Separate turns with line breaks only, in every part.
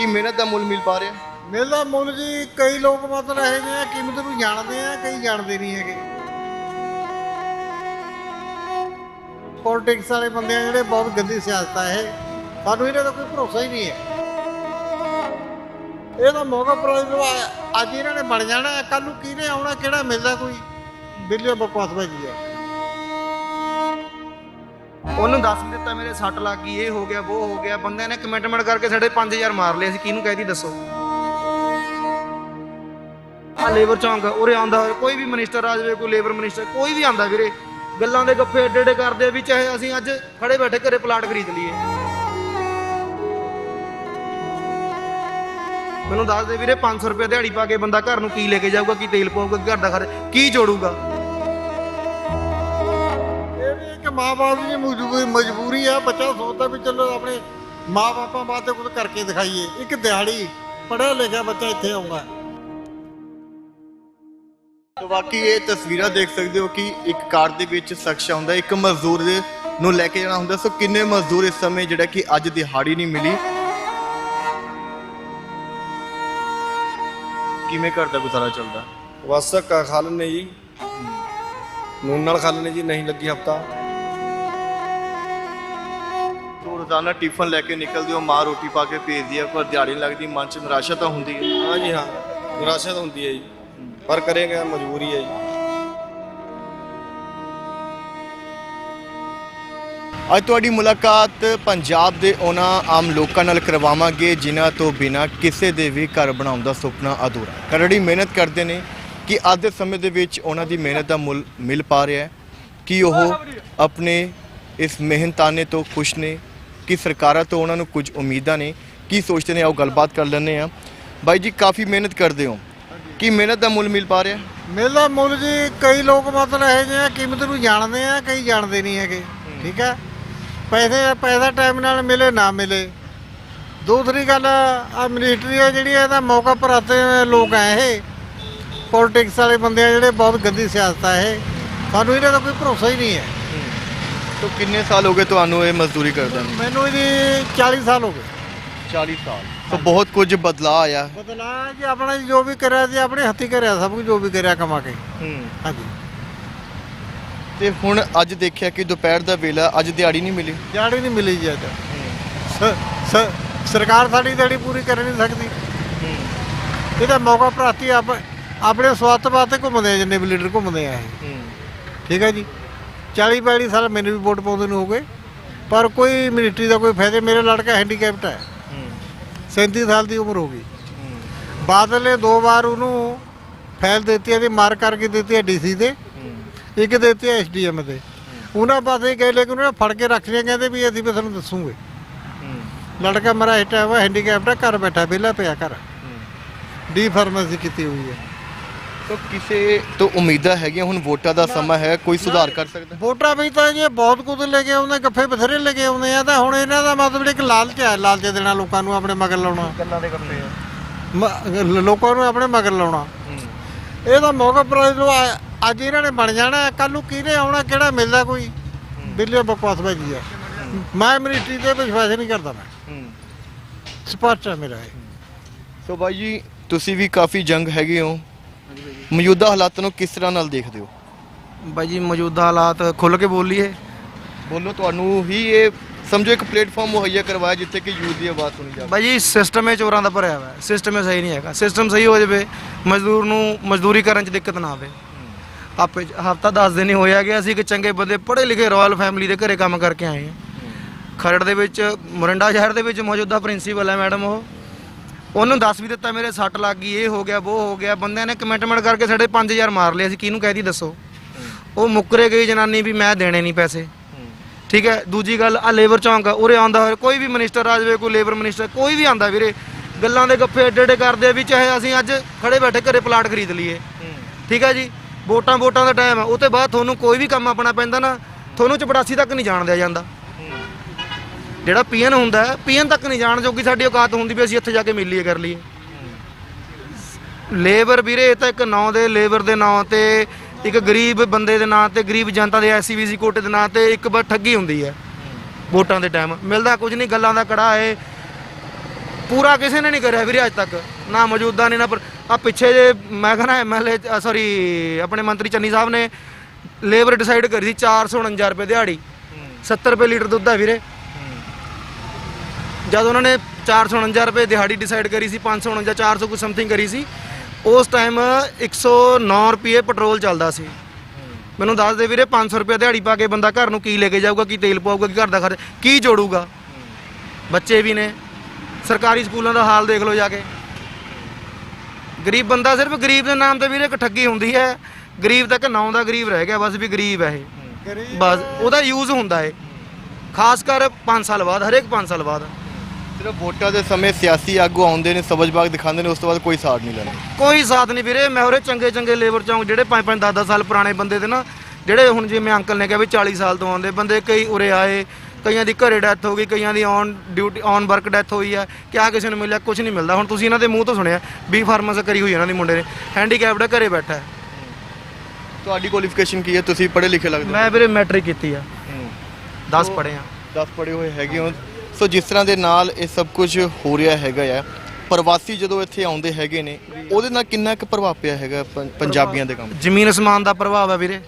ਕੀ ਮਿਹਨਤ ਦਾ ਮੁੱਲ ਮਿਲ ਪਾ ਰਿਹਾ?
ਮਿਲਦਾ ਮੁੱਲ ਜੀ ਕਈ ਲੋਕ ਮਤਲਬ ਹੈਗੇ ਆ ਕੀਮਤ ਨੂੰ ਜਾਣਦੇ ਆ, ਕਈ ਜਾਣਦੇ ਨਹੀਂ ਹੈਗੇ। ਪੋਲਿਟਿਕਸ ਵਾਲੇ ਬੰਦੇ ਆ ਜਿਹੜੇ ਬਹੁਤ ਗੰਦੀ ਸਿਆਸਤ ਆ ਇਹ। ਸਾਨੂੰ ਇਹਨਾਂ ਦਾ ਕੋਈ ਭਰੋਸਾ ਹੀ ਨਹੀਂ ਹੈ। ਇਹ ਤਾਂ ਮੌਕਾ ਪਰ ਅੱਜ ਇਹਨਾਂ ਨੇ ਬਣ ਜਾਣਾ ਕੱਲ ਨੂੰ ਕਿਹਨੇ ਆਉਣਾ, ਕਿਹੜਾ ਮਿਲਦਾ ਕੋਈ? ਬਿੱਲੇ ਬਕਵਾਸ ਭਾਜੀ ਹੈ
ਉਹਨੂੰ ਦੱਸ ਦਿੱਤਾ ਮੇਰੇ ਸੱਟ ਲੱਗ ਗਈ, ਇਹ ਹੋ ਗਿਆ, ਉਹ ਹੋ ਗਿਆ। ਬੰਦਿਆਂ ਨੇ ਕਮੈਂਟਮੈਂਟ ਕਰਕੇ ਸਾਡੇ 5000 ਮਾਰ ਲਏ, ਅਸੀਂ ਕਿਹਨੂੰ ਕਹਿਦੀ ਦੱਸੋ? ਆ ਲੇਬਰ ਚੌਂਕ ਉਰੇ ਆਉਂਦਾ, ਕੋਈ ਵੀ ਮਿਨਿਸਟਰ ਆ ਜਾਵੇ, ਕੋਈ ਲੇਬਰ ਮਿਨਿਸਟਰ ਕੋਈ ਵੀ ਆਂਦਾ ਵੀਰੇ। ਗੱਲਾਂ ਦੇ ਗੱਫੇ ਏਡੇ ਏਡੇ ਕਰਦੇ ਆ ਵੀ ਚਾਹੇ ਅਸੀਂ ਅੱਜ ਖੜੇ ਬੈਠੇ ਘਰੇ ਪਲਾਟ ਖਰੀਦ ਲਈਏ। ਮੈਨੂੰ ਦੱਸ ਦੇ ਵੀਰੇ 500 ਰੁਪਏ ਦਿਹਾੜੀ ਪਾ ਕੇ ਬੰਦਾ ਘਰ ਨੂੰ ਕੀ ਲੈ ਕੇ ਜਾਊਗਾ, ਕੀ ਤੇਲ ਪਾਊਗਾ ਘਰ ਦਾ ਖਰਚ, ਕੀ ਜੋੜੂਗਾ?
ਮਾਂ-ਬਾਪ ਦੀ ਮਜਬੂਰੀ ਮਜਬੂਰੀ ਆ ਬੱਚਾ ਸੋਚਦਾ ਵੀ ਚਲੋ ਆਪਣੇ ਮਾਂ-ਬਾਪਾਂ ਵਾਸਤੇ ਕੁਝ ਕਰਕੇ ਦਿਖਾਈਏ। ਇੱਕ ਦਿਹਾੜੀ ਪੜ੍ਹਿਆ ਲਿਖਿਆ ਬੱਚਾ ਇੱਥੇ ਆਉਂਦਾ
ਤੋ ਬਾਕੀ ਇਹ ਤਸਵੀਰਾਂ ਦੇਖ ਸਕਦੇ ਹੋ ਕਿ ਇੱਕ ਕਾਰ ਦੇ ਵਿੱਚ ਸ਼ਖਸ ਆਉਂਦਾ ਇੱਕ ਮਜ਼ਦੂਰ ਨੂੰ ਲੈ ਕੇ ਜਾਣਾ ਹੁੰਦਾ ਸੋ ਕਿੰਨੇ ਮਜ਼ਦੂਰ ਇਸ ਸਮੇਂ ਜਿਹੜਾ ਕਿ ਅੱਜ ਦਿਹਾੜੀ ਨਹੀਂ ਮਿਲੀ? ਕਿਵੇਂ ਘਰ ਦਾ ਗੁਜ਼ਾਰਾ ਚੱਲਦਾ?
ਬਸ ਕ- ਖਾ ਲੈਂਦੇ ਜੀ। ਨੂਨ ਨਾਲ ਖਾ ਲੈਂਦੇ ਜੀ ਨਹੀਂ ਲੱਗੀ ਹਫਤਾ।
ਰੋਜ਼ਾਨਾ ਟਿਫਨ ਲੈ ਕੇ ਨਿਕਲਦੇ ਹੋ ਮਾਂ ਰੋਟੀ ਪਾ ਕੇ ਭੇਜਦੀ ਹੈ ਪਰ ਦਿਹਾੜੀ ਨਹੀਂ ਲੱਗਦੀ ਮਨ ਚ ਨਿਰਾਸ਼ਾ ਤਾਂ ਹੁੰਦੀ ਹੈ
ਹਾਂ ਜੀ ਹਾਂ ਨਿਰਾਸ਼ਾ ਤਾਂ ਹੁੰਦੀ ਹੈ ਜੀ। ਪਰ ਕਰੇਗਾ ਮਜਬੂਰੀ ਹੈ ਜੀ।
ਅੱਜ ਤੁਹਾਡੀ ਮੁਲਾਕਾਤ ਪੰਜਾਬ ਦੇ ਉਹਨਾਂ ਆਮ ਲੋਕਾਂ ਨਾਲ ਕਰਵਾਵਾਂਗੇ ਜਿਨ੍ਹਾਂ ਤੋਂ ਬਿਨਾਂ ਕਿਸੇ ਦੇ ਵੀ ਘਰ ਬਣਾਉਣ ਦਾ ਸੁਪਨਾ ਅਧੂਰਾ ਹੈ। ਕਰੜੀ ਮਿਹਨਤ ਕਰਦੇ ਨੇ ਕਿ ਅੱਜ ਦੇ ਸਮੇਂ ਦੇ ਵਿੱਚ ਉਹਨਾਂ ਦੀ ਮਿਹਨਤ ਦਾ ਮੁੱਲ ਮਿਲ ਪਾ ਰਿਹਾ ਹੈ ਕਿ ਉਹ ਆਪਣੇ ਇਸ ਮਿਹਨਤਾਨੇ ਤੋਂ ਖੁਸ਼ ਨੇ ਕਿ ਸਰਕਾਰਾਂ ਤੋਂ ਉਹਨਾਂ ਨੂੰ ਕੁਝ ਉਮੀਦਾਂ ਨੇ ਕੀ ਸੋਚਦੇ ਨੇ ਆਓ ਗੱਲਬਾਤ ਕਰ ਲੈਂਦੇ ਆ ਬਾਈ ਜੀ ਕਾਫੀ ਮਿਹਨਤ ਕਰਦੇ ਹੋ। ਕੀ ਮਿਹਨਤ ਦਾ ਮੁੱਲ ਮਿਲ ਪਾ ਰਿਹਾ?
ਮਿਲਦਾ ਮੁੱਲ ਜੀ ਕਈ ਲੋਕ ਮਤਲਬ ਹੈਗੇ ਆ ਕੀਮਤ ਨੂੰ ਜਾਣਦੇ ਆ ਕਈ ਜਾਣਦੇ ਨਹੀਂ ਹੈਗੇ। ਠੀਕ ਹੈ ਪੈਸੇ ਪੈਸਾ ਟਾਈਮ ਨਾਲ ਮਿਲੇ ਨਾ ਮਿਲੇ। ਦੂਸਰੀ ਗੱਲ ਆ ਮਿਨਿਸਟਰੀ ਆ ਜਿਹੜੀ ਇਹਦਾ ਮੌਕਾ ਪਰਾਤੇ ਲੋਕ ਆ ਇਹ। ਪੋਲਿਟਿਕਸ ਵਾਲੇ ਬੰਦੇ ਆ ਜਿਹੜੇ ਬਹੁਤ ਗੰਦੀ ਸਿਆਸਤ ਆ ਇਹ। ਸਾਨੂੰ ਇਹਨਾਂ ਦਾ ਕੋਈ ਭਰੋਸਾ ਹੀ ਨਹੀਂ ਹੈ।
ਤੋ ਕਿੰਨੇ ਸਾਲ ਹੋ ਗਏ ਤੁਹਾਨੂੰ ਇਹ ਮਜ਼ਦੂਰੀ ਕਰਦਿਆਂ ਨੂੰ?
ਮੈਨੂੰ ਇਹਦੀ 40 ਸਾਲ ਹੋ ਗਏ।
40 ਸਾਲ। ਤੋ ਬਹੁਤ ਕੁਝ ਬਦਲਾਅ ਆਇਆ।
ਬਦਲਾ ਜੀ ਆਪਣਾ ਜੋ ਵੀ ਕਰਿਆ ਜੀ ਆਪਣੇ ਹੱਥੀ ਕਰਿਆ ਸਭ ਕੁਝ ਜੋ ਵੀ ਕਰਿਆ ਕਮਾ ਕੇ।
ਹੂੰ।
ਹਾਂਜੀ।
ਤੇ ਹੁਣ ਅੱਜ ਦੇਖਿਆ ਕਿ ਦੁਪਹਿਰ ਦਾ ਵੇਲਾ ਅੱਜ ਦਿਹਾੜੀ ਨਹੀਂ ਮਿਲੀ?
ਦਿਹਾੜੀ ਨਹੀਂ ਮਿਲੀ ਜੀ ਅੱਜ। ਸ- ਸ- ਸਰਕਾਰ ਸਾਡੀ ਦਿਹਾੜੀ ਪੂਰੀ ਕਰ ਨਹੀਂ ਸਕਦੀ। ਇਹਦਾ ਮੌਕਾ ਆਪ ਆਪਣੇ ਸਵਾਰਥ ਵਾਸਤੇ ਘੁੰਮਦੇ ਆ ਜਿੰਨੇ ਵੀ ਲੀਡਰ ਘੁੰਮਦੇ ਆ ਇਹ। ਠੀਕ ਹੈ ਜੀ? 40 42 ਸਾਲ ਮੈਨੂੰ ਵੀ ਵੋਟ ਪਾਉਂਦੇ ਨੂੰ ਹੋ ਗਏ। ਪਰ ਕੋਈ ਮਿਨਿਸਟਰੀ ਦਾ ਕੋਈ ਫਾਇਦਾ ਮੇਰਾ ਲੜਕਾ ਹੈਂਡੀਕੈਪਟ ਹੈ। 37 ਸਾਲ ਦੀ ਉਮਰ ਹੋ ਗਈ। ਬਾਦਲ ਨੇ ਦੋ ਵਾਰ ਉਹਨੂੰ ਫਾਈਲ ਦਿੱਤੀ ਇਹਦੀ ਮਾਰ ਕਰਕੇ ਦਿੱਤੀ ਹੈ ਡੀਸੀ ਦੇ ਇੱਕ ਦਿੱਤੀ ਹੈ ਐਸਡੀਐਮ ਦੇ ਉਹਨਾਂ ਪਾਸੇ ਗਏ ਲੇਕਿਨ ਉਹਨਾਂ ਫੜ ਕੇ ਰੱਖ ਲਿਆ ਕਹਿੰਦੇ ਵੀ ਅਸੀਂ ਵੀ ਤੁਹਾਨੂੰ ਦੱਸੂਗੇ। ਲੜਕਾ ਮੇਰਾ ਹਿੱਟਾ ਹੋਇਆ ਹੈਂਡੀਕੈਪਟ ਹੈ ਘਰ ਬੈਠਾ ਵਿਹਲਾ ਪਿਆ ਘਰ। ਡੀ ਫਾਰਮੇਸੀ ਕੀਤੀ ਹੋਈ ਹੈ।
ਤੋ ਕਿਸੇ ਤੋਂ ਉਮੀਦਾਂ ਹੈਗੀਆਂ ਹੁਣ ਵੋਟਾਂ ਦਾ ਸਮਾਂ ਹੈ ਕੋਈ ਸੁਧਾਰ ਕਰ ਸਕਦਾ?
ਵੋਟਾਂ ਵੀ ਤਾਂ ਜੀ ਬਹੁਤ ਕੁਝ ਲੈ ਕੇ ਆਉਂਦੇ ਗੱਫੇ ਬਥੇਰੇ ਲੈ ਕੇ ਆਉਂਦੇ ਆ ਤਾਂ ਹੁਣ ਇਹਨਾਂ ਦਾ ਮਤਲਬ ਇੱਕ ਲਾਲਚ ਹੈ ਲਾਲਚ ਦੇਣਾ ਲੋਕਾਂ ਨੂੰ ਆਪਣੇ ਮਗਰ ਲਾਉਣਾ।
ਗੱਲਾਂ ਦੇ ਗੱਫੇ ਆ?
ਮ- ਲੋਕਾਂ ਨੂੰ ਆਪਣੇ ਮਗਰ ਲਾਉਣਾ। ਇਹ ਤਾਂ ਮੌਕਾ ਪਰ ਅੱਜ ਇਹਨਾਂ ਨੇ ਬਣ ਜਾਣਾ ਕੱਲ ਨੂੰ ਕਿਹਨੇ ਆਉਣਾ ਕਿਹੜਾ ਮਿਲਦਾ ਕੋਈ? ਬਿੱਲੇ ਬਕਵਾਸ ਭਾਜੀ ਹੈ ਮੈਂ ਮਿਨਿਸਟਰੀ ਤੇ ਵਿਸ਼ਵਾਸ ਨਹੀਂ ਕਰਦਾ ਮੈਂ। ਸਪਸ਼ਟ ਹੈ ਮੇਰਾ ਇਹ।
ਸੋ ਬਾਈ ਜੀ ਤੁਸੀਂ ਵੀ ਕਾਫੀ ਜੰਗ ਹੈਗੇ ਹੋ। ਮੌਜੂਦਾ ਹਾਲਾਤਾਂ ਨੂੰ ਕਿਸ ਤਰ੍ਹਾਂ ਨਾਲ ਦੇਖਦੇ ਹੋ?
ਬਾਈ ਜੀ ਮੌਜੂਦਾ ਹਾਲਾਤ ਖੁੱਲ ਕੇ ਬੋਲੀਏ
ਬੋਲੋ ਤੁਹਾਨੂੰ ਹੀ ਇਹ ਸਮਝੋ ਇੱਕ ਪਲੇਟਫਾਰਮ ਮੁਹੱਈਆ ਕਰਵਾਇਆ ਜਿੱਥੇ ਕਿ ਯੂਥ ਦੀ ਆਵਾਜ਼ ਸੁਣੀ ਜਾਵੇ।
ਬਾਈ ਜੀ ਸਿਸਟਮ ਇਹ ਚੋਰਾਂ ਦਾ ਭਰਿਆ ਹੋਇਆ। ਸਿਸਟਮ ਇਹ ਸਹੀ ਨਹੀਂ ਹੈਗਾ। ਸਿਸਟਮ ਸਹੀ ਹੋ ਜਾਵੇ ਮਜ਼ਦੂਰ ਨੂੰ ਮਜ਼ਦੂਰੀ ਕਰਨ 'ਚ ਦਿੱਕਤ ਨਾ ਆਵੇ। ਆਪੇ ਹਫਤਾ 10 ਦਿਨ ਹੀ ਹੋਇਆ ਗਿਆ ਅਸੀਂ ਕਿ ਚੰਗੇ ਬੰਦੇ ਪੜ੍ਹੇ ਲਿਖੇ ਰਾਇਲ ਫੈਮਿਲੀ ਦੇ ਘਰੇ ਕੰਮ ਕਰਕੇ ਆਏ ਹਾਂ। ਖਰੜ ਦੇ ਵਿੱਚ ਮੋਰਿੰਡਾ ਸ਼ਹਿਰ ਦੇ ਵਿੱਚ ਮੌਜੂਦਾ ਪ੍ਰਿੰਸੀਪਲ ਹੈ ਮੈਡਮ ਉਹ। ਉਹਨੂੰ ਦੱਸ ਵੀ ਦਿੱਤਾ ਮੇਰੇ ਸੱਟ ਲੱਗ ਗਈ ਇਹ ਹੋ ਗਿਆ ਉਹ ਹੋ ਗਿਆ। ਬੰਦਿਆਂ ਨੇ ਕਮਿਟਮੈਂਟ ਕਰਕੇ ਸਾਡੇ 5000 ਮਾਰ ਲਏ ਅਸੀਂ ਕਿਹਨੂੰ ਕਹਿਦੀ ਦੱਸੋ? ਉਹ ਮੁੱਕਰੇ ਗਈ ਜਨਾਨੀ ਵੀ ਮੈਂ ਦੇਣੇ ਨਹੀਂ ਪੈਸੇ। ਠੀਕ ਹੈ ਦੂਜੀ ਗੱਲ ਆ ਲੇਬਰ ਚੌਂਕ ਆ, ਉਰੇ ਆਉਂਦਾ ਹੋਇਆ ਕੋਈ ਵੀ ਮਿਨਿਸਟਰ ਆ ਜਾਵੇ ਕੋਈ ਲੇਬਰ ਮਿਨਿਸਟਰ ਕੋਈ ਵੀ ਆਂਦਾ ਵੀਰੇ ਗੱਲਾਂ ਦੇ ਗੱਫੇ ਏਡੇ ਏਡੇ ਕਰਦੇ ਆ ਵੀ ਚਾਹੇ ਅਸੀਂ ਅੱਜ ਖੜੇ ਬੈਠੇ ਘਰੇ ਪਲਾਟ ਖਰੀਦ ਲਈਏ। ਠੀਕ ਹੈ ਜੀ ਵੋਟਾਂ ਵੋਟਾਂ ਦਾ ਟਾਈਮ ਆ ਉਹ ਤੋਂ ਬਾਅਦ ਤੁਹਾਨੂੰ ਕੋਈ ਵੀ ਕੰਮ ਆਪਣਾ ਪੈਂਦਾ ਨਾ ਤੁਹਾਨੂੰ ਚਪੜਾਸੀ ਤੱਕ ਨਹੀਂ ਜਾਣ ਦਿਆ ਜਾਂਦਾ। ਜਿਹੜਾ ਪੀਐਨ ਹੁੰਦਾ ਪੀਐਨ ਤੱਕ ਨਹੀਂ ਜਾਣ ਜੋਗੀ ਸਾਡੀ ਔਕਾਤ ਹੁੰਦੀ ਵੀ ਅਸੀਂ ਇੱਥੇ ਜਾ ਕੇ ਮਿਲੀਏ ਕਰ ਲਈਏ। ਲੇਬਰ ਵੀਰੇ, ਇਹ ਤਾਂ ਇੱਕ ਨਾਂ ਦੇ, ਲੇਬਰ ਦੇ ਨਾਂ ਤੇ ਇੱਕ ਗਰੀਬ ਬੰਦੇ ਦੇ ਨਾਂ ਤੇ, ਗਰੀਬ ਜਨਤਾ ਦੇ ਐਸਸੀਬੀਸੀ ਕੋਟੇ ਦੇ ਨਾਂ ਤੇ ਇੱਕ ਵਾਰ ਠੱਗੀ ਹੁੰਦੀ ਹੈ ਵੋਟਾਂ ਦੇ ਟਾਈਮ ਮਿਲਦਾ ਕੁਝ ਨਹੀਂ, ਗੱਲਾਂ ਦਾ ਕੜਾ ਹੈ। ਪੂਰਾ ਕਿਸੇ ਨੇ ਨਹੀਂ ਕਰਿਆ ਵੀਰੇ ਅੱਜ ਤੱਕ। ਨਾ ਮੌਜੂਦਾ ਨੇ, ਨਾ ਪਰ ਆ ਪਿੱਛੇ ਜੇ ਮੈਂ ਕਹਿੰਦਾ ਐਮਐਲਏ ਸੌਰੀ ਆਪਣੇ ਮੰਤਰੀ ਚੰਨੀ ਸਾਹਿਬ ਨੇ ਲੇਬਰ ਡਿਸਾਈਡ ਕਰੀ ਸੀ 449 ਰੁਪਏ ਦਿਹਾੜੀ। 70 ਰੁਪਏ ਲੀਟਰ ਦੁੱਧ ਹੈ ਵੀਰੇ। ਜਦ ਉਹਨਾਂ ਨੇ 449 ਰੁਪਏ ਦਿਹਾੜੀ ਡਿਸਾਈਡ ਕਰੀ ਸੀ 549 400 ਕੁਝ ਸਮਥਿੰਗ ਕਰੀ ਸੀ ਉਸ ਟਾਈਮ 109 ਰੁਪਏ ਪੈਟਰੋਲ ਚੱਲਦਾ ਸੀ। ਮੈਨੂੰ ਦੱਸ ਦੇ ਵੀਰੇ 500 ਰੁਪਏ ਦਿਹਾੜੀ ਪਾ ਕੇ ਬੰਦਾ ਘਰ ਨੂੰ ਕੀ ਲੈ ਕੇ ਜਾਊਗਾ ਕੀ ਤੇਲ ਪਾਊਗਾ ਕੀ ਘਰ ਦਾ ਖਰਚ ਕੀ ਜੋੜੂਗਾ? ਬੱਚੇ ਵੀ ਨੇ। ਸਰਕਾਰੀ ਸਕੂਲਾਂ ਦਾ ਹਾਲ ਦੇਖ ਲਓ ਜਾ ਕੇ। ਗਰੀਬ ਬੰਦਾ ਸਿਰਫ ਗਰੀਬ ਦੇ ਨਾਮ ਤੇ ਵੀਰੇ ਇੱਕ ਠੱਗੀ ਹੁੰਦੀ ਹੈ। ਗਰੀਬ ਤੱਕ ਨਾਂ ਦਾ ਗਰੀਬ ਰਹਿ ਗਿਆ ਬਸ ਵੀ ਗਰੀਬ ਹੈ ਇਹ। ਬਸ ਉਹਦਾ ਯੂਜ਼ ਹੁੰਦਾ ਹੈ। ਖਾਸ ਕਰ 5 ਸਾਲ ਬਾਅਦ ਹਰੇਕ 5 ਸਾਲ ਬਾਅਦ।
ਸਿਰਫ ਵੋਟਾਂ ਦੇ ਸਮੇਂ ਸਿਆਸੀ ਆਗੂ ਆਉਂਦੇ ਨੇ ਸਬਜ਼ਬਾਗ ਦਿਖਾਉਂਦੇ ਨੇ ਉਸ ਤੋਂ ਬਾਅਦ ਕੋਈ ਸਾਥ ਨਹੀਂ ਲੈਣਾ
ਕੋਈ ਸਾਥ ਨਹੀਂ ਵੀਰੇ ਮੈਂ ਉਰੇ ਚੰਗੇ ਚੰਗੇ ਲੇਬਰ ਚੌਂਕ ਜਿਹੜੇ 5 5 10 10 ਸਾਲ ਪੁਰਾਣੇ ਬੰਦੇ ਤੇ ਨਾ ਜਿਹੜੇ ਹੁਣ ਜਿਵੇਂ ਅੰਕਲ ਨੇ ਕਿਹਾ ਵੀ 40 ਸਾਲ ਤੋਂ ਆਉਂਦੇ ਬੰਦੇ ਕਈ ਉਰੇ ਆਏ ਕਈਆਂ ਦੀ ਘਰੇ ਡੈਥ ਹੋ ਗਈ ਕਈਆਂ ਦੀ on duty on work death ਹੋਈ ਹੈ ਕਿਆ ਕਿਸੇ ਨੂੰ ਮਿਲਿਆ ਕੁਝ ਨਹੀਂ ਮਿਲਦਾ। ਹੁਣ ਤੁਸੀਂ ਇਹਨਾਂ ਦੇ ਮੂੰਹ ਤੋਂ ਸੁਣਿਆ ਬੀ ਫਾਰਮਾਸ ਕਰੀ ਹੋਈ ਇਹਨਾਂ ਦੀ ਮੁੰਡੇ ਨੇ ਹੈਂਡੀਕੈਪਡ ਘਰੇ ਬੈਠਾ ਹੈ।
ਤੁਹਾਡੀ ਕੁਆਲੀਫਿਕੇਸ਼ਨ ਕੀ ਹੈ? ਤੁਸੀਂ ਪੜ੍ਹੇ ਲਿਖੇ ਲੱਗਦੇ
ਮੈਂ ਵੀਰੇ ਮੈਟ੍ਰਿਕ ਕੀਤੀ ਆ। 10 ਪੜ੍ਹੇ ਆ।
10 ਪੜ੍ਹੇ ਹੋਏ ਹੈਗੇ ਹੋ। ਸੋ ਜਿਸ ਤਰ੍ਹਾਂ ਦੇ ਨਾਲ ਇਹ ਸਭ ਕੁਝ ਹੋ ਰਿਹਾ ਹੈਗਾ ਆ ਪ੍ਰਵਾਸੀ ਜਦੋਂ ਇੱਥੇ ਆਉਂਦੇ ਹੈਗੇ ਨੇ ਉਹਦੇ ਨਾਲ ਕਿੰਨਾ ਕੁ ਪ੍ਰਭਾਵ ਪਿਆ ਹੈਗਾ ਪੰ- ਪੰਜਾਬੀਆਂ ਦੇ ਕੰਮ?
ਜ਼ਮੀਨ ਅਸਮਾਨ ਦਾ ਪ੍ਰਭਾਵ ਹੈ ਵੀਰੇ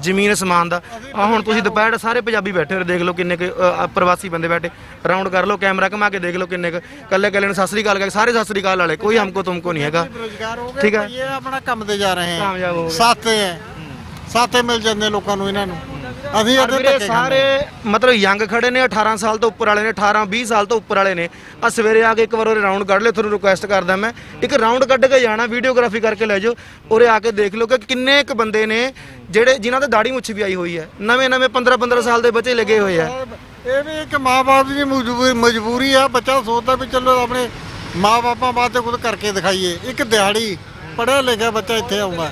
ਜ਼ਮੀਨ ਅਸਮਾਨ ਦਾ। ਆ ਹੁਣ ਤੁਸੀਂ ਦੁਪਹਿਰ ਸਾਰੇ ਪੰਜਾਬੀ ਬੈਠੇ ਹੋ ਦੇਖ ਲਓ ਕਿੰਨੇ ਕੁ, ਅ, ਪ੍ਰਵਾਸੀ ਬੰਦੇ ਬੈਠੇ। ਰਾਉਂਡ ਕਰ ਲਓ ਕੈਮਰਾ ਘੁਮਾ ਕੇ ਦੇਖ ਲਓ ਕਿੰਨੇ ਕੁ। ਕੱਲੇ ਕੱਲੇ ਨੂੰ ਸਤਿ ਸ੍ਰੀ ਅਕਾਲ ਕਹੇ ਸਾਰੇ ਸਤਿ ਸ੍ਰੀ ਅਕਾਲ ਵਾਲੇ ਕੋਈ ਹਮਕੋ ਤੁਮਕੋ ਨਹੀਂ ਹੈਗਾ।
ਰੋਜ਼ਗਾਰ ਹੋ ਗਏ
ਠੀਕ ਹੈ।
ਇਹ ਆਪਣਾ ਕੰਮ ਤੇ ਜਾ ਰਹੇ ਹੈ।
ਕਾਮਯਾਬ ਹੋ ਗਏ।
ਸਾਥੇ ਹੈ। ਸਾਥੇ ਮਿਲ ਜਾਂਦੇ ਲੋਕਾਂ ਨੂੰ ਇਹਨਾਂ ਨੂੰ। ਅਸੀਂ
ਵੀਰੇ
ਧੱਕੇ
ਸਾਰੇ ਮਤਲਬ ਯੰਗ ਖੜੇ ਨੇ 18 ਸਾਲ ਤੋਂ ਉੱਪਰ ਵਾਲੇ ਨੇ 18 20 ਸਾਲ ਤੋਂ ਉੱਪਰ ਵਾਲੇ ਨੇ। ਆ ਸਵੇਰੇ ਆ ਕੇ ਇੱਕ ਵਾਰ ਉਰੇ ਰਾਉਂਡ ਕੱਢ ਲਿਓ ਤੁਹਾਨੂੰ ਰਿਕੁਐਸਟ ਕਰਦਾ ਮੈਂ। ਇੱਕ ਰਾਉਂਡ ਕੱਢ ਕੇ ਜਾਣਾ ਵੀਡੀਓਗ੍ਰਾਫੀ ਕਰਕੇ ਲੈ ਜਾਓ। ਉਰੇ ਆ ਕੇ ਦੇਖ ਲਓ ਕਿ ਕਿੰਨੇ ਇੱਕ ਬੰਦੇ ਨੇ ਜਿਹੜੇ ਜਿਨ੍ਹਾਂ ਤੇ ਦਾੜੀ ਮੁੱਛ ਵੀ ਆਈ ਹੋਈ ਹੈ। ਨਵੇਂ ਨਵੇਂ 15 15 ਸਾਲ ਦੇ ਬੱਚੇ ਲੱਗੇ ਹੋਏ ਆ।
ਇਹ ਵੀ ਇੱਕ ਮਾਂ-ਬਾਪ ਦੀ ਮਜਬੂਰੀ ਮਜਬੂਰੀ ਆ ਬੱਚਾ ਸੋਚਦਾ ਵੀ ਚਲੋ ਆਪਣੇ ਮਾਂ-ਬਾਪਾਂ ਵਾਸਤੇ ਕੁਝ ਕਰਕੇ ਦਿਖਾਈਏ। ਇੱਕ ਦਿਹਾੜੀ ਪੜ੍ਹਿਆ ਲਿਖਿਆ ਬੱਚਾ ਇੱਥੇ ਆਉਂਦਾ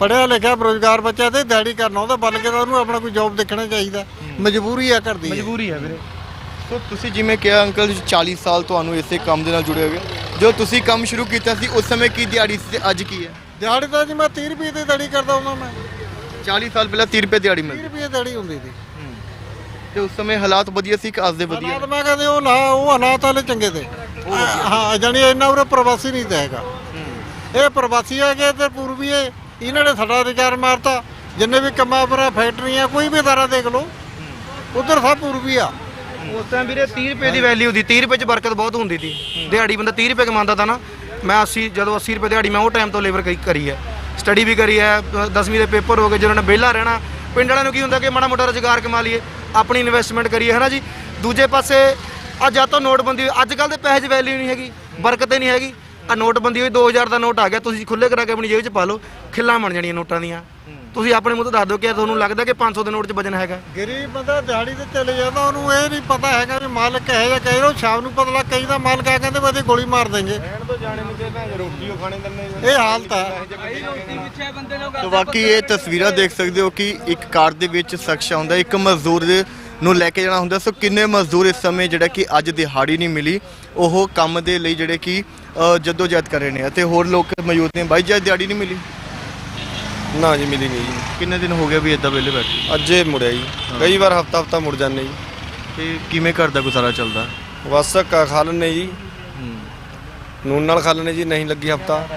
ਪੜ੍ਹਿਆ ਲਿਖਿਆ ਬੇਰੁਜ਼ਗਾਰ ਬੱਚਾ ਤੇ ਦਿਹਾੜੀ ਕਰਨਾ ਉਹਦਾ ਬਣ ਕੇ ਤਾਂ ਉਹਨੂੰ ਆਪਣਾ ਕੋਈ ਜੌਬ ਦੇਖਣਾ ਚਾਹੀਦਾ। ਮਜਬੂਰੀ ਆ ਕਰਦੀ
ਮਜਬੂਰੀ ਹੈ ਵੀਰੇ।
ਸੋ ਤੁਸੀਂ ਜਿਵੇਂ ਕਿਹਾ ਅੰਕਲ ਜੀ 40 ਸਾਲ ਤੁਹਾਨੂੰ ਇਸੇ ਕੰਮ ਦੇ ਨਾਲ ਜੁੜੇ ਹੋਗੇ ਜਦੋਂ ਤੁਸੀਂ ਕੰਮ ਸ਼ੁਰੂ ਕੀਤਾ ਸੀ ਉਸ ਸਮੇਂ ਕੀ ਦਿਹਾੜੀ ਸੀ ਤੇ ਅੱਜ ਕੀ ਹੈ?
ਦਿਹਾੜੀ ਤਾਂ ਜੀ ਮੈਂ 30 ਰੁਪਏ ਦੀ ਦਿਹਾੜੀ ਕਰਦਾ ਹੁੰਦਾ ਮੈਂ।
40 ਸਾਲ ਪਹਿਲਾਂ 30 ਰੁਪਏ ਦਿਹਾੜੀ
30
ਮਿਲਦੀ
ਰੁਪਏ ਦਿਹਾੜੀ ਹੁੰਦੀ ਸੀ।
ਤੇ ਉਸ ਸਮੇਂ ਹਾਲਾਤ ਵਧੀਆ ਸੀ ਕਿ ਅੱਜ ਦੇ ਵਧੀਆ?
ਹਾਲਾਤ ਮੈਂ ਕਹਿੰਦੇ ਉਹ ਲਾ ਉਹ ਹਾਲਾਤ ਵਾਲੇ ਚੰਗੇ ਤੇ। ਹਾਂ ਜਾਨੀ ਇੰਨਾ ਉਰੇ ਪ੍ਰਵਾਸੀ ਨਹੀਂ ਤਾਂ ਹੈਗਾ। ਇਹ ਪ੍ਰਵਾਸੀ ਹੈਗੇ ਤੇ ਪੂਰਬੀ ਇਹ। ਇਹਨਾਂ ਨੇ ਸਾਡਾ ਅਧਿਕਾਰ ਮਾਰਤਾ, ਜਿੰਨੇ ਵੀ ਕੰਮਾਂ ਪਰ ਫੈਕਟਰੀਆਂ, ਕੋਈ ਵੀ ਦਾਰਾ ਦੇਖ ਲਓ, ਉਧਰ ਸਭ ਪੂਰਬੀ ਆ।
ਉਸ ਟਾਈਮ ਵੀਰੇ 30 ਰੁਪਏ ਦੀ ਵੈਲਿਊ ਦੀ 30 ਰੁਪਏ ਚ ਬਰਕਤ ਬਹੁਤ ਹੁੰਦੀ ਸੀ। ਦਿਹਾੜੀ ਬੰਦਾ 30 ਰੁਪਏ ਕਮਾਉਂਦਾ ਤਾਂ ਨਾ, ਮੈਂ 80 ਜਦੋਂ 80 ਰੁਪਏ ਦਿਹਾੜੀ ਮੈਂ ਉਹ ਟਾਈਮ ਤੋਂ ਲੇਬਰ ਕਰੀ ਹੈ। ਸਟੱਡੀ ਵੀ ਕਰੀ ਹੈ 10ਵੀਂ ਦੇ ਪੇਪਰ ਹੋ ਗਏ, ਜਿਹਨਾਂ ਨੇ ਵਿਹਲਾ ਰਹਿਣਾ। ਪਿੰਡ ਵਾਲਿਆਂ ਨੂੰ ਕੀ ਹੁੰਦਾ ਕਿ ਮਾੜਾ ਮੋਟਾ ਰੁਜ਼ਗਾਰ ਕਮਾ ਲਈਏ, ਆਪਣੀ ਇਨਵੈਸਟਮੈਂਟ ਕਰੀਏ ਹੈ ਨਾ ਜੀ? ਦੂਜੇ ਪਾਸੇ ਆ ਜਾਂ ਤਾਂ ਨੋਟਬੰਦੀ ਹੋਈ ਅੱਜ ਕੱਲ ਦੇ ਪੈਸੇ 'ਚ ਵੈਲਿਊ ਨਹੀਂ ਹੈਗੀ, ਬਰਕਤ ਹੀ ਨਹੀਂ ਹੈਗੀ। ਆ ਨੋਟਬੰਦੀ ਹੋਈ 2000 ਦਾ ਨੋਟ ਆ ਗਿਆ ਤੁਸੀਂ ਖੁੱਲੇ ਕਰਾ ਕੇ ਆਪਣੀ ਜੇਬ 'ਚ ਪਾ ਲਓ ਖਿੱਲਾਂ ਬਣ ਜਾਣੀਆਂ ਨੋਟਾਂ ਦੀਆਂ। ਤੁਸੀਂ ਆਪਣੇ ਮੂੰਹ ਤੋਂ ਦੱਸ ਦਿਓ ਕਿ ਤੁਹਾਨੂੰ ਲੱਗਦਾ ਕਿ 500 ਦੇ ਨੋਟ 'ਚ ਵਜਨ ਹੈਗਾ।
ਗਰੀਬ ਬੰਦਾ ਦਿਹਾੜੀ ਤੇ ਚਲੇ ਜਾਂਦਾ ਉਹਨੂੰ ਇਹ ਨਹੀਂ ਪਤਾ ਹੈਗਾ ਵੀ ਮਾਲਕ ਹੈ ਜਾਂ ਕਹੇ ਉਹ ਸ਼ਾਮ ਨੂੰ ਪਤਾ ਲੱਗ ਕਈ ਦਾ ਮਾਲਕ ਆ ਕਹਿੰਦੇ ਬਦੇ ਗੋਲੀ ਮਾਰ ਦੇਂਗੇ। ਇਹ ਹਾਲਤ ਹੈ।
ਤੋ ਬਾਕੀ ਇਹ ਤਸਵੀਰਾਂ ਦੇਖ ਸਕਦੇ ਹੋ ਕਿ ਇੱਕ ਕਾਰ ਦੇ ਵਿੱਚ ਸ਼ਖਸ ਆਉਂਦਾ ਇੱਕ ਮਜ਼ਦੂਰ ਦੇ ਨੂੰ ਲੈ ਕੇ ਜਾਣਾ ਹੁੰਦਾ। ਸੋ ਕਿੰਨੇ ਮਜ਼ਦੂਰ ਇਸ ਸਮੇਂ ਜਿਹੜਾ ਕਿ ਅੱਜ ਦਿਹਾੜੀ ਨਹੀਂ ਮਿਲੀ ਉਹ ਕੰਮ ਦੇ ਲਈ ਜਿਹੜੇ ਕਿ ਜੱਦੋ ਜਹਿਦ ਕਰ ਰਹੇ ਨੇ ਅਤੇ ਹੋਰ ਲੋਕ ਮੌਜੂਦ ਨੇ। ਬਾਈ ਜੀ ਅੱਜ ਦਿਹਾੜੀ ਨਹੀਂ ਮਿਲੀ?
ਨਾ ਜੀ ਮਿਲੀ ਨਹੀਂ ਜੀ।
ਕਿੰਨੇ ਦਿਨ ਹੋ ਗਏ ਵੀ ਇਦਾਂ ਵੇਲੇ ਬੈਠੇ?
ਅੱਜੇ ਮੁੜਿਆ ਜੀ। ਕਈ ਵਾਰ ਹਫਤਾ ਹਫਤਾ ਮੁੜ ਜਾਂਦੇ ਜੀ।
ਤੇ ਕਿਵੇਂ ਘਰ ਦਾ ਗੁਜ਼ਾਰਾ ਚੱਲਦਾ?
ਬਸ ਕ- ਖਾ ਲੈਂਦੇ ਜੀ। ਨੂਨ ਨਾਲ ਖਾ ਲੈਂਦੇ ਜੀ ਨਹੀਂ ਲੱਗੀ ਹਫਤਾ।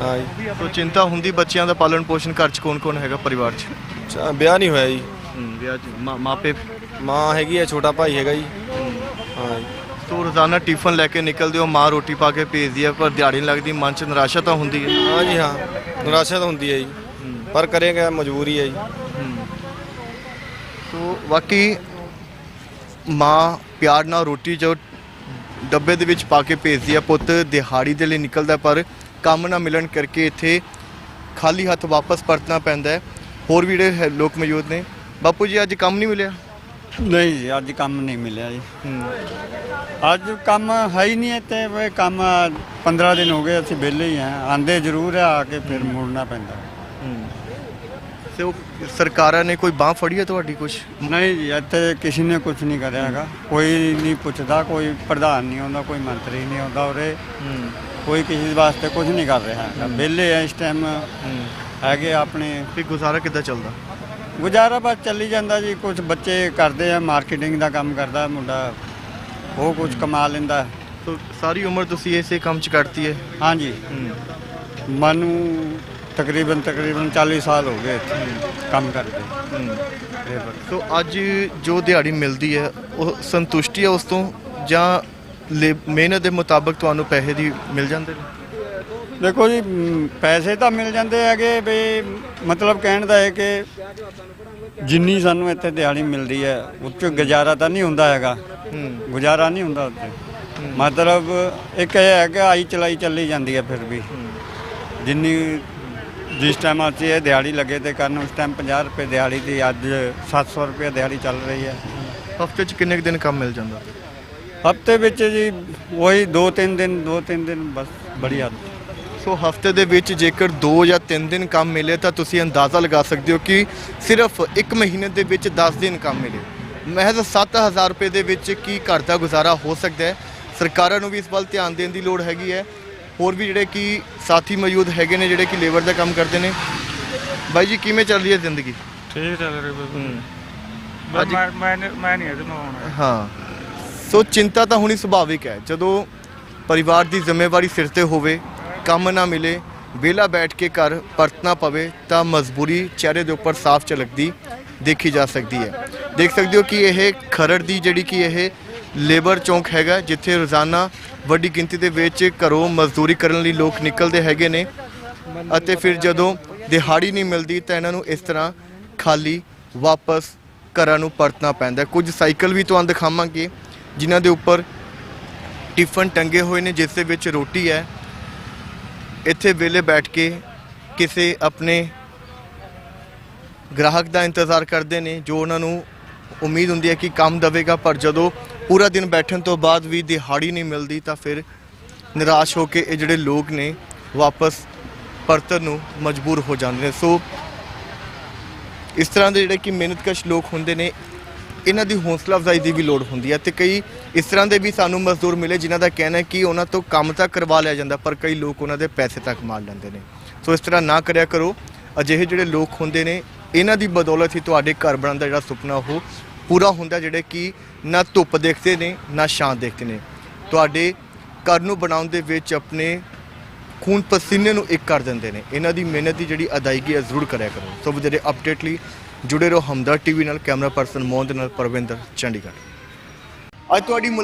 ਹਾਂ ਜੀ।
ਸੋ ਚਿੰਤਾ ਹੁੰਦੀ ਬੱਚਿਆਂ ਦਾ ਪਾਲਣ ਪੋਸ਼ਣ ਘਰ 'ਚ ਕੌਣ-ਕੌਣ ਹੈਗਾ ਪਰਿਵਾਰ 'ਚ?
ਚ- ਵਿਆਹ ਨਹੀਂ ਹੋਇਆ ਜੀ।
ਵਿਆਹ 'ਚ। ਮਾਪੇ?
ਮਾਂ ਹੈਗੀ ਹੈ ਛੋਟਾ ਭਾਈ ਹੈਗਾ ਜੀ।
ਸੋ ਰੋਜ਼ਾਨਾ ਟਿਫਨ ਲੈ ਕੇ ਨਿਕਲਦੇ ਹੋ ਮਾਂ ਰੋਟੀ ਪਾ ਕੇ ਭੇਜਦੀ ਹੈ ਪਰ ਦਿਹਾੜੀ ਨਹੀਂ ਲੱਗਦੀ ਮਨ 'ਚ ਨਿਰਾਸ਼ਾ ਤਾਂ ਹੁੰਦੀ ਹੈ।
ਹਾਂ ਜੀ ਹਾਂ। ਨਿਰਾਸ਼ਾ ਤਾਂ ਹੁੰਦੀ ਹੈ ਜੀ। ਪਰ ਕਰੇਗਾ ਮਜਬੂਰੀ ਹੈ ਜੀ।
ਸੋ ਬਾਕੀ ਮਾਂ ਪਿਆਰ ਨਾਲ ਰੋਟੀ ਜੋ ਡੱਬੇ ਦੇ ਵਿੱਚ ਪਾ ਕੇ ਭੇਜਦੀ ਹੈ ਪੁੱਤ ਦਿਹਾੜੀ ਦੇ ਲਈ ਨਿਕਲਦਾ ਪਰ ਕੰਮ ਨਾ ਮਿਲਣ ਕਰਕੇ ਇੱਥੇ ਖਾਲੀ ਹੱਥ ਵਾਪਸ ਪਰਤਣਾ ਪੈਂਦਾ ਹੈ। ਹੋਰ ਵੀ ਜਿਹੜੇ ਹੈ- ਲੋਕ ਮੌਜੂਦ ਨੇ ਬਾਪੂ ਜੀ ਅੱਜ ਕੰਮ ਨਹੀਂ ਮਿਲਿਆ?
ਨਹੀਂ ਜੀ ਅੱਜ ਕੰਮ ਨਹੀਂ ਮਿਲਿਆ ਜੀ। ਅੱਜ ਕੰਮ ਹੈ ਹੀ ਨਹੀਂ ਇੱਥੇ ਵੀ ਕੰਮ 15 ਦਿਨ ਹੋ ਗਏ ਅਸੀਂ ਵਿਹਲੇ ਹੀ ਆ ਆਂਦੇ ਜ਼ਰੂਰ ਆ ਆ ਕੇ ਫਿਰ ਮੁੜਨਾ ਪੈਂਦਾ।
ਤੇ ਉਹ ਸਰਕਾਰਾਂ ਨੇ ਕੋਈ ਬਾਹ ਫੜੀ ਹੈ ਤੁਹਾਡੀ ਕੁਝ
ਨਹੀਂ ਜੀ ਇੱਥੇ ਕਿਸੇ ਨੇ ਕੁਝ ਨਹੀਂ ਕਰਿਆ ਹੈਗਾ। ਕੋਈ ਨਹੀਂ ਪੁੱਛਦਾ ਕੋਈ ਪ੍ਰਧਾਨ ਨਹੀਂ ਆਉਂਦਾ ਕੋਈ ਮੰਤਰੀ ਨਹੀਂ ਆਉਂਦਾ ਉਰੇ। ਕੋਈ ਕਿਸੇ ਵਾਸਤੇ ਕੁਝ ਨਹੀਂ ਕਰ ਰਿਹਾ ਵਿਹਲੇ ਆ ਇਸ ਟਾਈਮ ਹੈਗੇ ਆਪਣੇ।
ਵੀ ਗੁਜ਼ਾਰਾ ਕਿੱਦਾਂ ਚੱਲਦਾ?
ਗੁਜ਼ਾਰਾ ਬਸ ਚੱਲੀ ਜਾਂਦਾ ਜੀ ਕੁਝ ਬੱਚੇ ਕਰਦੇ ਆ ਮਾਰਕੀਟਿੰਗ ਦਾ ਕੰਮ ਕਰਦਾ ਮੁੰਡਾ ਉਹ ਕੁਝ ਕਮਾ ਲੈਂਦਾ।
ਸੋ ਸਾਰੀ ਉਮਰ ਤੁਸੀਂ ਇਸੇ ਕੰਮ 'ਚ ਕੱਢਤੀ ਹੈ?
ਹਾਂਜੀ। ਮੈਨੂੰ ਤਕਰੀਬਨ ਤਕਰੀਬਨ 40 ਸਾਲ ਹੋ ਗਏ ਇੱਥੇ ਕੰਮ ਕਰਦੇ।
ਸੋ ਅੱਜ ਜੋ ਦਿਹਾੜੀ ਮਿਲਦੀ ਹੈ ਉਹ ਸੰਤੁਸ਼ਟੀ ਹੈ ਉਸ ਤੋਂ? ਜਾਂ ਮਿਹਨਤ ਦੇ ਮੁਤਾਬਕ ਤੁਹਾਨੂੰ ਪੈਸੇ ਦੀ ਮਿਲ ਜਾਂਦੇ ਨੇ?
ਦੇਖੋ ਜੀ ਮ, ਪੈਸੇ ਤਾਂ ਮਿਲ ਜਾਂਦੇ ਹੈਗੇ ਵੀ ਮਤਲਬ ਕਹਿਣ ਦਾ ਹੈ ਕਿ ਜਿੰਨੀ ਸਾਨੂੰ ਇੱਥੇ ਦਿਹਾੜੀ ਮਿਲਦੀ ਹੈ ਉੱਚ ਗੁਜ਼ਾਰਾ ਤਾਂ ਨਹੀਂ ਹੁੰਦਾ ਹੈਗਾ। ਗੁਜ਼ਾਰਾ ਨਹੀਂ ਹੁੰਦਾ ਉੱਥੇ। ਮਤਲਬ ਇੱਕ ਇਹ ਹੈ ਕਿ ਆਈ ਚਲਾਈ ਚੱਲੀ ਜਾਂਦੀ ਹੈ ਫਿਰ ਵੀ। ਜਿੰਨੀ ਜਿਸ ਟਾਈਮ ਅਸੀਂ ਇਹ ਦਿਹਾੜੀ ਲੱਗੇ ਤੇ ਕਰਨ ਉਸ ਟਾਈਮ 50 ਰੁਪਏ ਦਿਹਾੜੀ ਦੀ ਅੱਜ 700 ਰੁਪਏ ਦਿਹਾੜੀ ਚੱਲ ਰਹੀ ਹੈ।
ਹਫ਼ਤੇ 'ਚ ਕਿੰਨੇ ਕੁ ਦਿਨ ਕੰਮ ਮਿਲ ਜਾਂਦਾ?
ਹਫ਼ਤੇ ਵਿੱਚ ਜੀ ਉਹੀ 2-3 ਦਿਨ 2-3 ਦਿਨ ਬਸ ਬੜੀ ਹੱਦ
ਸੋ ਹਫ਼ਤੇ ਦੇ ਵਿੱਚ ਜੇਕਰ 2 ਜਾਂ 3 ਦਿਨ ਕੰਮ ਮਿਲੇ ਤਾਂ ਤੁਸੀਂ ਅੰਦਾਜ਼ਾ ਲਗਾ ਸਕਦੇ ਹੋ ਕਿ ਸਿਰਫ 1 ਮਹੀਨੇ ਦੇ ਵਿੱਚ 10 ਦਿਨ ਕੰਮ ਮਿਲੇ। ਮਹਿਜ਼ 7000 ਰੁਪਏ ਦੇ ਵਿੱਚ ਕੀ ਘਰ ਦਾ ਗੁਜ਼ਾਰਾ ਹੋ ਸਕਦਾ ਹੈ? ਸਰਕਾਰਾਂ ਨੂੰ ਵੀ ਇਸ ਵੱਲ ਧਿਆਨ ਦੇਣ ਦੀ ਲੋੜ ਹੈਗੀ ਹੈ। ਹੋਰ ਵੀ ਜਿਹੜੇ ਕਿ ਸਾਥੀ ਮੌਜੂਦ ਹੈਗੇ ਨੇ ਜਿਹੜੇ ਕਿ ਲੇਬਰ ਦਾ ਕੰਮ ਕਰਦੇ ਨੇ? ਬਾਈ ਜੀ ਕਿਵੇਂ ਚੱਲ ਰਹੀ ਹੈ ਜ਼ਿੰਦਗੀ?
ਠੀਕ ਚੱਲ ਰਹੀ ਬਸ ਮੈਂ ਮੈਂ ਮੈਂ ਨਹੀਂ ਇਹਦੇ ਆਉਣਾ।
ਹਾਂ। ਸੋ ਚਿੰਤਾ ਤਾਂ ਹੋਣੀ ਸੁਭਾਵਿਕ ਹੈ। ਜਦੋਂ ਪਰਿਵਾਰ ਦੀ ਜ਼ਿੰਮੇਵਾਰੀ ਸਿਰ ਤੇ ਹੋਵੇ ਕੰਮ ਨਾ ਮਿਲੇ, ਵਿਹਲਾ ਬੈਠ ਕੇ ਘਰ ਪਰਤਣਾ ਪਵੇ, ਤਾਂ ਮਜਬੂਰੀ ਚਿਹਰੇ ਦੇ ਉੱਪਰ ਸਾਫ਼ ਝਲਕਦੀ ਦੇਖੀ ਜਾ ਸਕਦੀ ਹੈ। ਦੇਖ ਸਕਦੇ ਹੋ ਕਿ ਇਹ ਖਰੜ ਦੀ ਜਿਹੜੀ ਕਿ ਇਹ ਲੇਬਰ ਚੌਂਕ ਹੈਗਾ, ਜਿੱਥੇ ਰੋਜ਼ਾਨਾ ਵੱਡੀ ਗਿਣਤੀ ਦੇ ਵਿੱਚ ਘਰੋਂ ਮਜ਼ਦੂਰੀ ਕਰਨ ਲਈ ਲੋਕ ਨਿਕਲਦੇ ਹੈਗੇ ਨੇ ਅਤੇ ਫਿਰ ਜਦੋਂ ਦਿਹਾੜੀ ਨਹੀਂ ਮਿਲਦੀ, ਤਾਂ ਇਹਨਾਂ ਨੂੰ ਇਸ ਤਰ੍ਹਾਂ ਖਾਲੀ ਵਾਪਸ ਘਰਾਂ ਨੂੰ ਪਰਤਣਾ ਪੈਂਦਾ ਕੁਝ ਸਾਈਕਲ ਵੀ ਤੁਹਾਨੂੰ ਦਿਖਾਵਾਂਗੇ, ਜਿਨ੍ਹਾਂ ਦੇ ਉੱਪਰ ਟਿਫਨ ਟੰਗੇ ਹੋਏ ਨੇ, ਜਿਸ ਦੇ ਵਿੱਚ ਰੋਟੀ ਹੈ। ਇੱਥੇ ਵੇਲੇ ਬੈਠ ਕੇ ਕਿਸੇ ਆਪਣੇ ਗ੍ਰਾਹਕ ਦਾ ਇੰਤਜ਼ਾਰ ਕਰਦੇ ਨੇ, ਜੋ ਉਹਨਾਂ ਨੂੰ ਉਮੀਦ ਹੁੰਦੀ ਹੈ ਕਿ ਕੰਮ ਦੇਵੇਗਾ, ਪਰ ਜਦੋਂ ਪੂਰਾ ਦਿਨ ਬੈਠਣ ਤੋਂ ਬਾਅਦ ਵੀ ਦਿਹਾੜੀ ਨਹੀਂ ਮਿਲਦੀ ਤਾਂ ਫਿਰ ਨਿਰਾਸ਼ ਹੋ ਕੇ ਇਹ ਜਿਹੜੇ ਲੋਕ ਨੇ, ਵਾਪਸ ਪਰਤਣ ਨੂੰ ਮਜਬੂਰ ਹੋ ਜਾਂਦੇ ਨੇ। ਸੋ ਇਸ ਤਰ੍ਹਾਂ ਦੇ ਜਿਹੜੇ ਕਿ ਮਿਹਨਤਕਸ਼ ਲੋਕ ਹੁੰਦੇ ਨੇ ਇਹਨਾਂ ਦੀ ਹੌਸਲਾ ਅਫਜ਼ਾਈ ਦੀ ਵੀ ਲੋੜ ਹੁੰਦੀ ਹੈ ਤੇ ਕਈ ਇਸ ਤਰ੍ਹਾਂ ਦੇ ਵੀ ਸਾਨੂੰ ਮਜ਼ਦੂਰ ਮਿਲੇ ਜਿਨ੍ਹਾਂ ਦਾ ਕਹਿਣਾ ਹੈ ਕਿ ਉਹਨਾਂ ਤੋਂ ਕੰਮ ਤਾਂ ਕਰਵਾ ਲਿਆ ਜਾਂਦਾ, ਪਰ ਕਈ ਲੋਕ ਉਹਨਾਂ ਦੇ ਪੈਸੇ ਤੱਕ ਮਾਰ ਲੈਂਦੇ ਨੇ। ਸੋ ਇਸ ਤਰ੍ਹਾਂ ਨਾ ਕਰਿਆ ਕਰੋ। ਅਜਿਹੇ ਜਿਹੜੇ ਲੋਕ ਹੁੰਦੇ ਨੇ, ਇਹਨਾਂ ਦੀ ਬਦੌਲਤ ਹੀ ਤੁਹਾਡੇ ਘਰ ਬਣਨ ਦਾ ਜਿਹੜਾ ਸੁਪਨਾ ਉਹ ਪੂਰਾ ਹੁੰਦਾ ਜਿਹੜੇ ਕਿ ਨਾ ਧੁੱਪ ਦੇਖਦੇ ਨੇ, ਨਾ ਛਾਂ ਦੇਖਦੇ ਨੇ। ਤੁਹਾਡੇ ਘਰ ਨੂੰ ਬਣਾਉਣ ਦੇ ਵਿੱਚ ਆਪਣੇ ਖੂਨ ਪਸੀਨੇ ਨੂੰ ਇੱਕ ਕਰ ਦਿੰਦੇ ਨੇ। ਇਹਨਾਂ ਦੀ ਮਿਹਨਤ ਦੀ ਜਿਹੜੀ ਅਦਾਇਗੀ ਹੈ, ਜ਼ਰੂਰ ਕਰਿਆ ਕਰੋ। ਸੋ ਵਧੇਰੇ ਅਪਡੇਟ ਲਈ ਜੁੜੇ ਰਹੋ ਹਮਦਰ ਟੀਵੀ ਨਾਲ, ਕੈਮਰਾ ਪਰਸਨ ਮੋਹਨ ਦੇ ਨਾਲ ਪਰਵਿੰਦਰ ਚੰਡੀਗੜ੍ਹ। ਅੱਜ ਤੁਹਾਡੀ ਮੁਲਾਕਾਤ